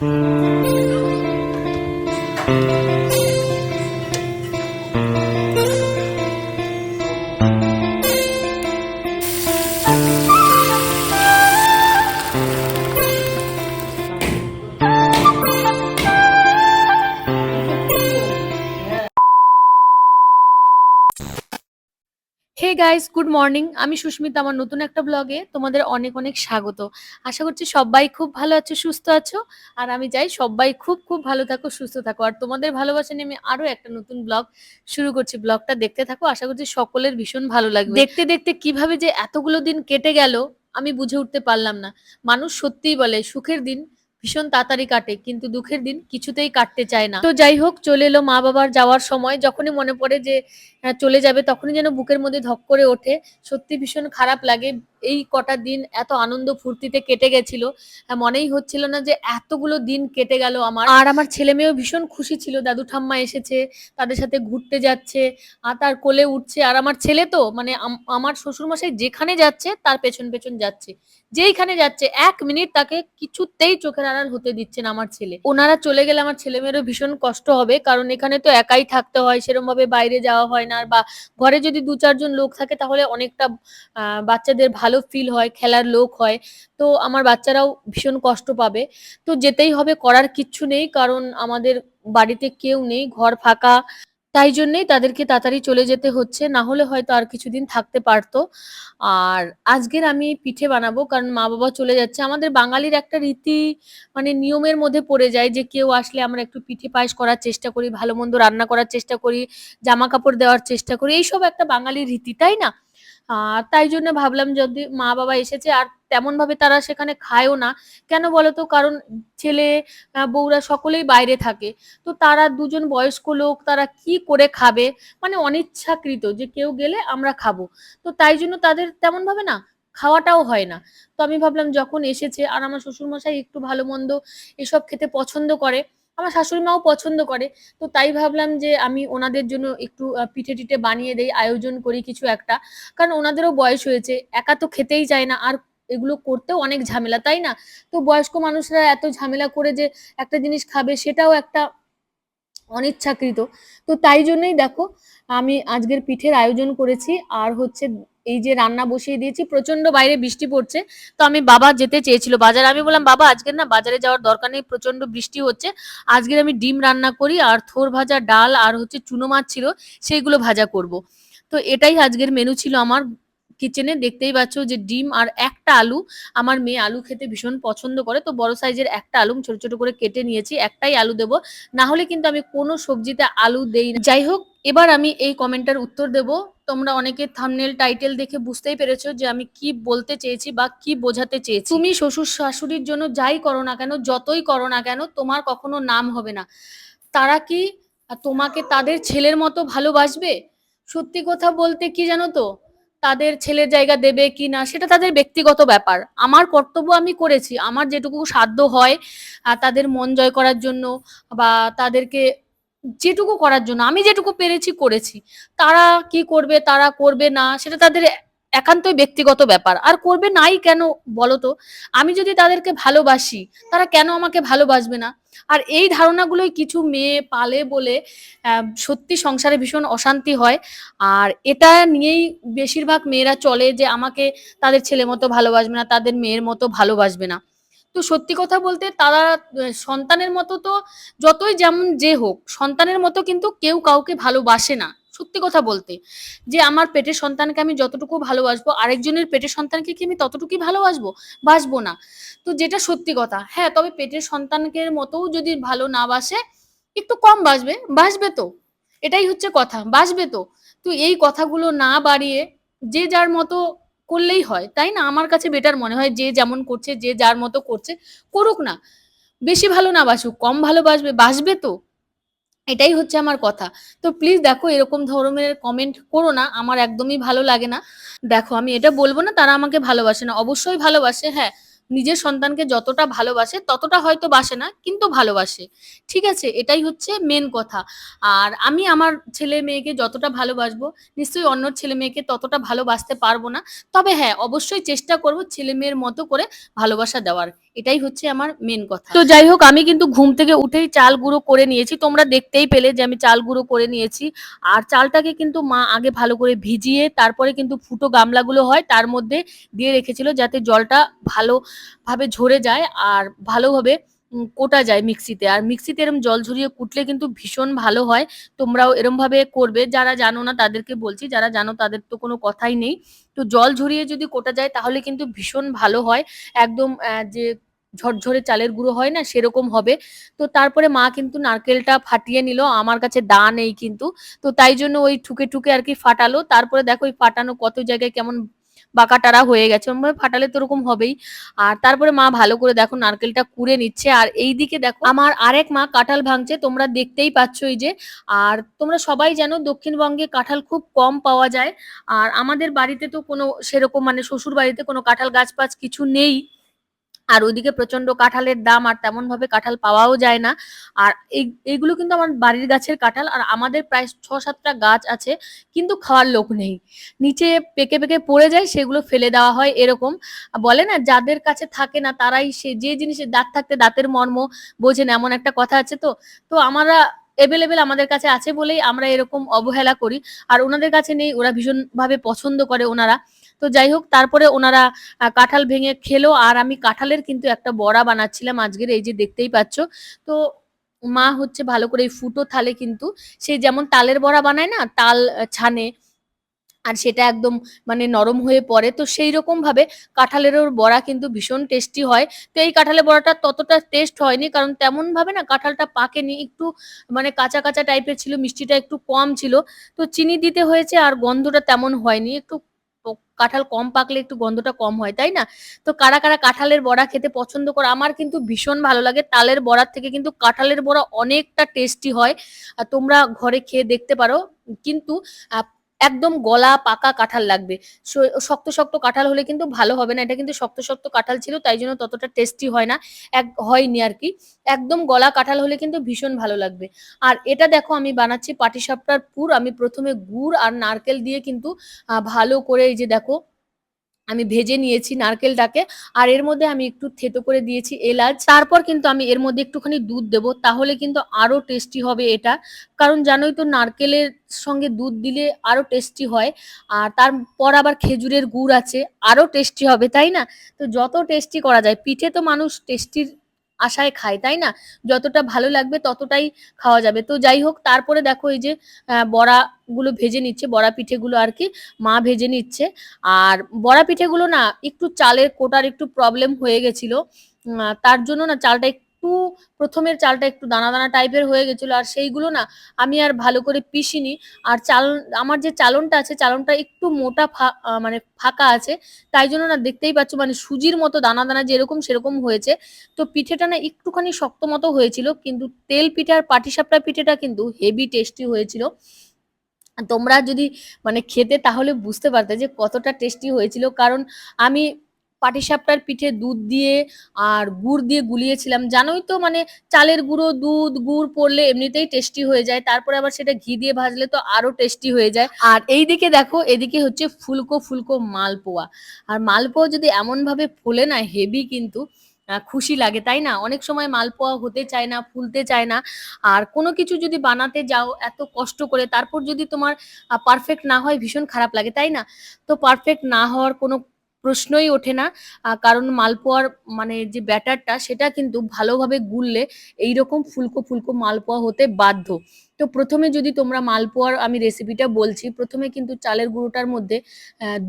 Mm-hmm. Hey guys good morning আমি সুস্মিতা, আমার নতুন একটা ব্লগে তোমাদের অনেক অনেক স্বাগত। আশা করছি সবাই খুব ভালো আছো, সুস্থ আছো, আর আমি চাই সবাই খুব খুব ভালো থাকো, সুস্থ থাকো। আর তোমাদের ভালোবাসা নিয়ে আমি আরও একটা নতুন ব্লগ শুরু করছি। ব্লগটা দেখতে থাকো, আশা করছি সকলের ভীষণ ভালো লাগবে। দেখতে দেখতে কীভাবে যে এতগুলো দিন কেটে গেল, আমি বুঝে উঠতে পারলাম না। মানুষ সত্যিই বলে, সুখের দিন ভীষণ তাড়াতাড়ি কাটে কিন্তু দুঃখের দিন কিছুতেই কাটতে চায় না। তো যাই হোক চলে এলো মা বাবার যাওয়ার সময়। যখনই মনে পড়ে যে হ্যাঁ, চলে যাবে তখনই যেন বুকের মধ্যে ধক করে ওঠে। সত্যি ভীষণ খারাপ লাগে। এই কটা দিন এত আনন্দ ফুর্তিতে কেটে গেছিল। হ্যাঁ, মনেই হচ্ছিল না যে এতগুলো দিন কেটে গেল আমার। আর আমার ছেলে মেয়েও ভীষণ খুশি ছিল। দাদু ঠাম্মা এসেছে তাদের সাথে ঘুরতে যাচ্ছে আর তার কোলে উঠছে। আর আমার ছেলে তো মানে আম- আমার শ্বশুরমশাই যেখানে যাচ্ছে তার পেছন পেছন যাচ্ছে। যেইখানে যাচ্ছে এক মিনিট তাকে কিছুতেই চোখের আড়াল হতে দিচ্ছে না আমার ছেলে। ওনারা চলে গেলে আমার ছেলে মেয়েরও ভীষণ কষ্ট হবে কারণ এখানে তো একাই থাকতে হয় সেরকম ভাবে বাইরে যাওয়া হয় না। বা ঘরে যদি দু চারজন লোক থাকে তাহলে অনেকটা বাচ্চাদের ভালো ফিল হয়, খেলার লোক হয়, তো আমার বাচ্চারাও ভীষণ কষ্ট পাবে। তো যেতেই হবে, করার কিচ্ছু নেই, কারণ আমাদের বাড়িতে কেউ নেই, ঘর ফাঁকা। তাই জন্যেই তাদেরকে তাড়াতাড়ি চলে যেতে হচ্ছে, না হলে হয়তো আর কিছুদিন থাকতে পারতো। আর আজকের আমি পিঠে বানাবো, কারণ মা বাবা চলে যাচ্ছে। আমাদের বাঙালির একটা রীতি মানে নিয়মের মধ্যে পড়ে যায় যে, কেউ আসলে আমরা একটু পিঠে পায়েস করার চেষ্টা করি, ভালো মন্দ রান্না করার চেষ্টা করি জামা কাপড় দেওয়ার চেষ্টা করি, এইসব একটা বাঙালির রীতি, তাই না? তাই জন্য ভাবলাম যদি মা বাবা এসেছে আর তেমন ভাবে তারা সেখানে খায়ও না, কেন বলতো? কারণ ছেলে বউরা সকলেই বাইরে থাকে। তো তারা দুজন বয়স্ক লোক, তারা কি করে খাবে? মানে অনিচ্ছাকৃত যে কেউ গেলে আমরা খাব। তো তাই জন্য তাদের তেমন ভাবে না, খাওয়াটাও হয় না। তো আমি ভাবলাম যখন এসেছে আর আমার শ্বশুর মশাই একটু ভালো মন্দ এসব খেতে পছন্দ করে আমার শাশুড়ি মাও পছন্দ করে। তো তাই ভাবলাম যে আমি ওনাদের জন্য একটু পিঠে টিঠে বানিয়ে দেই, আয়োজন করি কিছু একটা। কারণ ওনাদেরও বয়স হয়েছে, একা তো খেতেই চায় না, আর এগুলো করতেও অনেক ঝামেলা, তাই না? তো বয়স্ক মানুষরা এত ঝামেলা করে যে একটা জিনিস খাবে, সেটাও একটা অনিচ্ছাকৃত। তো তাই জন্যই দেখো, আমি আজকের পিঠের আয়োজন করেছি। আর হচ্ছে এই যে রান্না বসিয়ে দিয়েছি প্রচণ্ড বাইরে বৃষ্টি পড়ছে। তো আমি বাবা যেতে চেয়েছিল। বাজারে, আমি বললাম, বাবা আজকের না বাজারে যাওয়ার দরকার নেই প্রচণ্ড বৃষ্টি হচ্ছে। আজকের আমি ডিম রান্না করি, আর থোর ভাজা, ডাল, আর হচ্ছে চুনো মাছ ছিল, সেইগুলো ভাজা করব। তো এটাই আজকের মেনু ছিল আমার। কিচেনে দেখতেই পাচ্ছ যে ডিম আর একটা আলু। আমার মেয়ে আলু খেতে ভীষণ পছন্দ করে, তো বড় সাইজের একটা আলু ছোট ছোট করে কেটে নিয়েছি, একটাই আলু দেবো। না হলে কিন্তু আমি কোনো সবজিতে আলু দেই না। যাই হোক, এবার আমি এই কমেন্টার উত্তর দেব। তোমরা অনেকে থামনেল টাইটেল দেখে বুঝতেই পেরেছ যে আমি কি বলতে চেয়েছি বা কি বোঝাতে চেয়েছি। তুমি শ্বশুর শাশুড়ির জন্য যাই করো না কেন, যতই করো না কেন, তোমার কখনো নাম হবে না। তারা কি তোমাকে তাদের ছেলের মতো ভালোবাসবে? সত্যি কথা বলতে কি জানো তো? তাদের ছেলের জায়গা দেবে কি না, সেটা তাদের ব্যক্তিগত ব্যাপার। আমার কর্তব্য আমি করেছি। আমার যেটুকু সাধ্য হয় তাদের মন জয় করার জন্য বা তাদেরকে যেটুকু করার জন্য, আমি যেটুকু পেরেছি করেছি। তারা কি করবে, তারা করবে না, সেটা তাদের একান্তই ব্যক্তিগত ব্যাপার। আর করবে নাই কেন বলো তো আমি যদি তাদেরকে ভালোবাসি, তারা কেন আমাকে ভালোবাসবে না? আর এই ধারণাগুলোই কিছু মেয়ে পালে বলে সত্যি সংসারে ভীষণ অশান্তি হয়। আর এটা নিয়েই বেশিরভাগ মেয়েরা চলে যে আমাকে তাদের ছেলে মতো ভালোবাসবে না, তাদের মেয়ের মতো ভালোবাসবে না। তো সত্যি কথা বলতে তারা সন্তানের মতো তো যতই যেমন যে হোক, সন্তানের মতো কিন্তু কেউ কাউকে ভালোবাসে না। সত্যি কথা বলতে, যে আমার পেটের সন্তানকে আমি যতটুকু ভালোবাসবো, আরেকজনের পেটের সন্তানকে কি আমি ততটুকুই ভালোবাসবো? বাসবো না। তো যেটা সত্যি কথা হ্যাঁ তবে পেটের সন্তানকে মতোও যদি ভালো না বাসে, একটু কম বাসবে বাসবে তো। এটাই হচ্ছে কথা, বাসবে তো। তো এই কথাগুলো না বাড়িয়ে যে যার মতো করলেই হয়, তাই না? আমার কাছে বেটার মনে হয় যে যেমন করছে, যে যার মতো করছে, করুক না। বেশি ভালো না বাসুক, কম ভালোবাসবে বাসবে তো। এটাই হচ্ছে আমার কথা। তো প্লিজ দেখো এরকম ধরনের কমেন্ট করো না, আমার একদমই ভালো লাগে না। দেখো আমি এটা বলব না, তারা আমাকে ভালোবাসে না। অবশ্যই ভালোবাসে হ্যাঁ নিজের সন্তানকে যতটা ভালোবাসে, ততটা হয়তো বাসে না, কিন্তু ভালোবাসে। ঠিক আছে? এটাই হচ্ছে মেন কথা। আর আমি আমার ছেলে মেয়েকে যতটা ভালোবাসবো, নিশ্চয়ই অন্য ছেলে মেয়েকে ততটা ভালোবাসতে পারব না। তবে হ্যাঁ অবশ্যই চেষ্টা করব ছেলে মেয়ের মতো করে ভালোবাসা দেওয়ার। এটাই হচ্ছে আমার মেন কথা। তো যাই হোক, আমি কিন্তু ঘুম থেকে উঠেই চাল গুঁড়ো করে নিয়েছি। তোমরা দেখতেই পেলে যে আমি চাল গুঁড়ো করে নিয়েছি। আর চালটাকে কিন্তু মা আগে ভালো করে ভিজিয়ে তারপরে কিন্তু ফুটো গামলাগুলো হয়, তার মধ্যে দিয়ে রেখেছিল যাতে জলটা ভালোভাবে ঝরে যায় আর ভালোভাবে কোটা যায় মিক্সিতে। আর মিক্সিতে এরম জল ঝরিয়ে কুটলে কিন্তু ভীষণ ভালো হয়। তোমরাও এরম ভাবে করবে। যারা জানো না, তাদেরকে বলছি, যারা জানো তাদের তো কোনো কথাই নেই। তো জল ঝরিয়ে যদি কোটা যায়, তাহলে কিন্তু ভীষণ ভালো হয়। একদম যে ঝরঝরে চালের গুঁড়ো হয় না, সেরকম হবে। তো তারপরে মা কিন্তু নারকেলটা ফাটিয়ে নিল, আমার কাছে দা নেই কিন্তু। তো তাই জন্য ওই ঠুকে ঠুকে আর কি ফাটালো। তারপরে দেখো ওই ফাটানো কত জায়গায় কেমন বাঁকাটারা হয়ে গেছে। ওরকম ফাটালে তো ওরকম হবেই। আর তারপরে মা ভালো করে দেখো নারকেলটা কুড়ে নিচ্ছে। আর এই দিকে দেখো আমার আরেক মা কাঁঠাল ভাঙছে, তোমরা দেখতেই পাচ্ছ এই যে। আর তোমরা সবাই জানো দক্ষিণবঙ্গে কাঁঠাল খুব কম পাওয়া যায়। আর আমাদের বাড়িতে তো কোনো সেরকম মানে শ্বশুর বাড়িতে কোনো কাঁঠাল গাছ পাছ কিছু নেই। আর ওইদিকে প্রচণ্ড কাঁঠালের দাম আর তেমন ভাবে কাঁঠাল পাওয়াও যায় না। আর এই, এইগুলো কিন্তু আমার বাড়ির গাছের কাঁঠাল আর আমাদের প্রায় ছ সাতটা গাছ আছে, কিন্তু খাওয়ার লোক নেই। নিচে পেকে পেকে পড়ে যায়, সেগুলো ফেলে দেওয়া হয় এরকম। বলে না, যাদের কাছে থাকে না, তারাই সে, যে জিনিসের দাঁত থাকতে দাঁতের মর্ম বোঝেন, এমন একটা কথা আছে তো। তো আমরা এভেলেবেল আমাদের কাছে আছে বলেই আমরা এরকম অবহেলা করি। আর ওনাদের কাছে নেই, ওরা ভীষণভাবে পছন্দ করে ওনারা। তো যাই হোক তারপরে ওনারা কাঁঠাল ভেঙে খেলো। আর আমি কাঁঠালের কিন্তু একটা বড়া বানাচ্ছিলাম আজকের, এই যে দেখতেই পাচ্ছ। তো মা হচ্ছে ভালো করে এই ফুটো থালে কিন্তু, সে যেমন তালের বড়া বানায় না, তাল ছানে, আর সেটা একদম মানে নরম হয়ে পড়ে। তো সেই রকম ভাবে কাঁঠালেরও বড়া কিন্তু ভীষণ টেস্টি হয়। তো এই কাঁঠালের বড়াটা ততটা টেস্ট হয়নি, কারণ তেমন ভাবে না কাঁঠালটা পাকেনি, একটু মানে কাঁচা কাঁচা টাইপের ছিল, মিষ্টিটা একটু কম ছিল। তো চিনি দিতে হয়েছে, আর গন্ধটা তেমন হয়নি। একটু কাঁঠাল কম পাকলে একটু গন্ধটা কম হয়, তাই না? তো কারা কারা কাঁঠালের বড়া খেতে পছন্দ করে? আমার কিন্তু ভীষণ ভালো লাগে। তালের বড়ার থেকে কিন্তু কাঁঠালের বড়া অনেকটা টেস্টি হয়। আর তোমরা ঘরে খেয়ে দেখতে পারো। কিন্তু একদম গলা পাকা কাঁঠাল লাগবে। শক্ত শক্ত কাঁঠাল হলে কিন্তু ভালো হবে না। এটা কিন্তু শক্ত শক্ত কাঁঠাল ছিল, তাই জন্য ততটা টেস্টি হয় না। এক, হয়নি আর কি। একদম গলা কাঁঠাল হলে কিন্তু ভীষণ ভালো লাগবে। আর এটা দেখো, আমি বানাচ্ছি পাটিসাপটার পুর। আমি প্রথমে গুড় আর নারকেল দিয়ে কিন্তু ভালো করে এই যে দেখো আমি ভেজে নিয়েছি নারকেলটাকে আর এর মধ্যে আমি একটু থেতো করে দিয়েছি এলাচ। তারপর কিন্তু আমি এর মধ্যে একটুখানি দুধ দেবো, তাহলে কিন্তু আরও টেস্টি হবে এটা। কারণ জানোই তো নারকেলের সঙ্গে দুধ দিলে আরও টেস্টি হয়, আর তারপর আবার খেজুরের গুড় আছে, আরও টেস্টি হবে, তাই না? তো যত টেস্টি করা যায়, পিঠে তো মানুষ টেস্টির আশায় খায়, তাই না? যতটা ভালো লাগবে ততটাই খাওয়া যাবে। তো যাই হোক, তারপরে দেখো এই যে বড়া গুলো ভেজে নিচ্ছে, বড়া পিঠেগুলো আর কি মা ভেজে নিচ্ছে। আর বড়া পিঠেগুলো না, একটু চালের কোটার একটু প্রবলেম হয়ে গেছিল। তার জন্য না চালটা একটু প্রথমের চালটা একটু দানা দানা টাইপের হয়ে গেছিল, আর সেইগুলো না আমি আর ভালো করে পিষিনি। আর চাল, আমার যে চালনটা আছে, চালনটা একটু মোটা মানে ফাঁকা আছে, তাই জন্য না দেখতেই পাচ্ছ মানে সুজির মতো দানা দানা যেরকম সেরকম হয়েছে। তো পিঠেটা না একটুখানি শক্ত মতো হয়েছিল, কিন্তু তেল পিঠে আর পাটিসাপটা পিঠেটা কিন্তু হেভি টেস্টি হয়েছিল। তোমরা যদি মানে খেতে তাহলে বুঝতে পারতে যে কতটা টেস্টি হয়েছিল, কারণ আমি পাটিসাপটার পিঠে দুধ দিয়ে আর গুড় দিয়ে গুলিয়েছিলাম। জানোই তো মানে চালের গুঁড়ো, দুধ, গুড় পড়লে এমনিতেই টেস্টি হয়ে যায়, তারপরে আবার সেটা ঘি দিয়ে ভাজলে তো আরও টেস্টি হয়ে যায়। আর এইদিকে দেখো, এদিকে হচ্ছে ফুলকো ফুলকো মালপোয়া। আর মালপোয়া যদি এমন ভাবে ফোলে না, হেভি কিন্তু খুশি লাগে, তাই না? অনেক সময় মালপোয়া হতে চায় না, ফুলতে চায় না। আর কোনো কিছু যদি বানাতে যাও এত কষ্ট করে, তারপর যদি তোমার পারফেক্ট না হয়, ভীষণ খারাপ লাগে, তাই না? তো পারফেক্ট না হওয়ার কোনো প্রশ্নই ওঠে না। কারণ মালপোয়ার মানে যে ব্যাটারটা, সেটা কিন্তু ভালোভাবে গুললে এইরকম ফুলকো ফুলকো মালপোয়া হতে বাধ্য। তো প্রথমে যদি তোমরা মালপোয়ার আমি রেসিপিটা বলছি, প্রথমে কিন্তু চালের গুঁড়োটার মধ্যে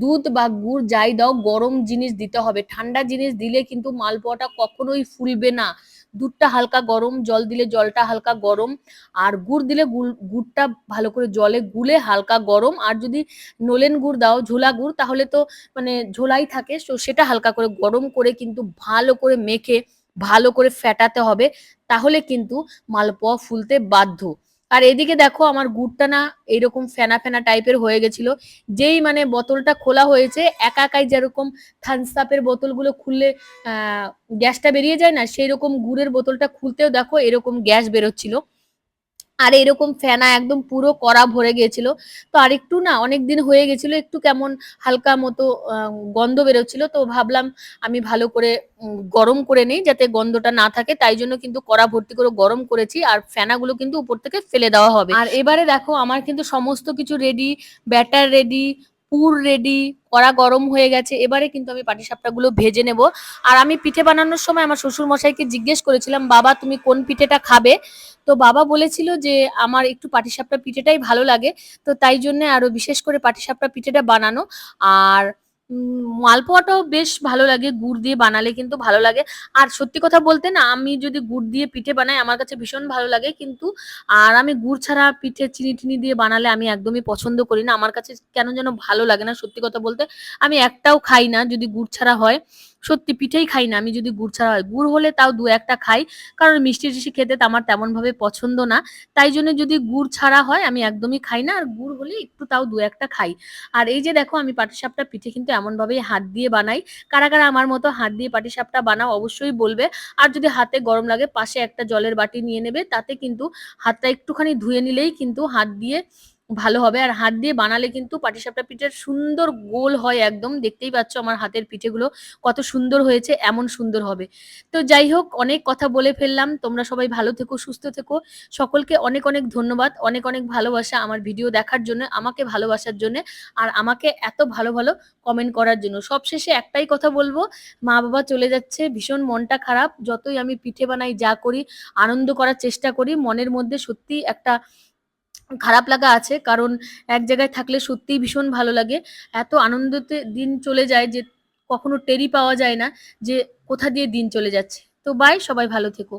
দুধ বা গুড় যাই দাও, গরম জিনিস দিতে হবে। ঠান্ডা জিনিস দিলে কিন্তু মালপোয়াটা কখনোই ফুলবে না। দুধটা হালকা গরম, জল দিলে জলটা হালকা গরম। আর গুড় দিলে গুড় গুড়টা ভালো করে জলে গুলে হালকা গরম। আর যদি নলেন গুড় দাও, ঝোলা গুড়, তাহলে তো মানে ঝোলাই থাকে, তো সেটা হালকা করে গরম করে কিন্তু ভালো করে মেখে, ভালো করে ফেটাতে হবে। তাহলে কিন্তু মালপোয়া ফুলতে বাধ্য। আর এদিকে দেখো আমার গুড়টা না এইরকম ফেনা ফেনা টাইপের হয়ে গেছিল। যেই মানে বোতলটা খোলা হয়েছে, একা একাই যেরকম থানসাপের বোতল বোতলগুলো খুললে গ্যাসটা বেরিয়ে যায় না সেই রকম গুড়ের বোতলটা খুলতেও দেখো এরকম গ্যাস বেরোচ্ছিল। আর এরকম ফেনা একদম পুরো কড়া ভরে গিয়েছিল। তো আর একটু না অনেক দিন হয়ে গেছিল একটু কেমন হালকা মতো গন্ধ বেরোচ্ছিল। তো ভাবলাম আমি ভালো করে গরম করে নিই যাতে গন্ধটা না থাকে। তাই জন্য কিন্তু কড়া ভর্তি করে গরম করেছি আর ফেনাগুলো কিন্তু উপর থেকে ফেলে দেওয়া হবে। আর এবারে দেখো আমার কিন্তু সমস্ত কিছু রেডি ব্যাটার রেডি পুর রেডি কড়া গরম হয়ে গেছে। এবারে কিন্তু আমি পাটিসাপটাগুলো ভেজে নেব। আর আমি পিঠে বানানোর সময় আমার শ্বশুর মশাইকে জিজ্ঞেস করেছিলাম, বাবা, তুমি কোন পিঠেটা খাবে? তো বাবা বলেছিল যে, আমার একটু পাটিসাপটা পিঠেটাই ভালো লাগে। তো তাই জন্য আরও বিশেষ করে পাটিসাপটা পিঠেটা বানানো। আর মালপোয়াটাও বেশ ভালো লাগে, গুড় দিয়ে বানালে কিন্তু ভালো লাগে। আর সত্যি কথা বলতে না, আমি যদি গুড় দিয়ে পিঠে বানাই, আমার কাছে ভীষণ ভালো লাগে। কিন্তু আর আমি গুড় ছাড়া পিঠে চিনি টিনি দিয়ে বানালে আমি একদমই পছন্দ করি না। আমার কাছে কেন যেন ভালো লাগে না, সত্যি কথা বলতে। আমি একটাও খাই না, যদি গুড় ছাড়া হয়। সত্যি পিঠেই খাই না। আমি যদি গুড় ছাড়া হয়, গুড় হলে তাও দু একটা খাই। কারণ মিষ্টি টিষ্টি খেতে আমার তেমন ভাবে পছন্দ না। তাই জন্য যদি গুড় ছাড়া হয়, আমি একদমই খাই না। আর গুড় হলে একটু তাও দু একটা খাই। আর এই যে দেখো, আমি পাটিসাপটা পিঠে কিন্তু এমন ভাবেই হাত দিয়ে বানাই। কারা কারা আমার মতো হাত দিয়ে পাটিসাপটা বানাও অবশ্যই বলবে। আর যদি হাতে গরম লাগে, পাশে একটা জলের বাটি নিয়ে নেবে। তাতে কিন্তু হাতটা একটুখানি ধুয়ে নিলেই কিন্তু হাত দিয়ে ভালো হবে। আর হাত দিয়ে বানালে কিন্তু পাটিসাপটা পিঠের সুন্দর গোল হয় একদম। দেখতেই পাচ্ছ আমার হাতের পিঠেগুলো কত সুন্দর হয়েছে, এমন সুন্দর হবে। তো যাই হোক, অনেক কথা বলে ফেললাম। তোমরা সবাই ভালো থেকো, সুস্থ থেকো। সকলকে অনেক অনেক ধন্যবাদ। অনেক অনেক ভালোবাসা আমার ভিডিও দেখার জন্য, আমাকে ভালোবাসার জন্য। আর আমাকে এত ভালো ভালো কমেন্ট করার জন্য। সবশেষে একটাই কথা বলব মা বাবা চলে যাচ্ছে, ভীষণ মনটা খারাপ। যতই আমি পিঠে বানাই, যা করি, আনন্দ করার চেষ্টা করি, মনের মধ্যে সত্যি একটা খারাপ লাগা আছে, কারণ এক জায়গায় থাকলে সত্যিই ভীষণ ভালো লাগে। এত আনন্দতে দিন চলে যায় যে কখনো টেরি পাওয়া যায় না যে কোথা দিয়ে দিন চলে যাচ্ছে। তো বাই সবাই ভালো থেকো।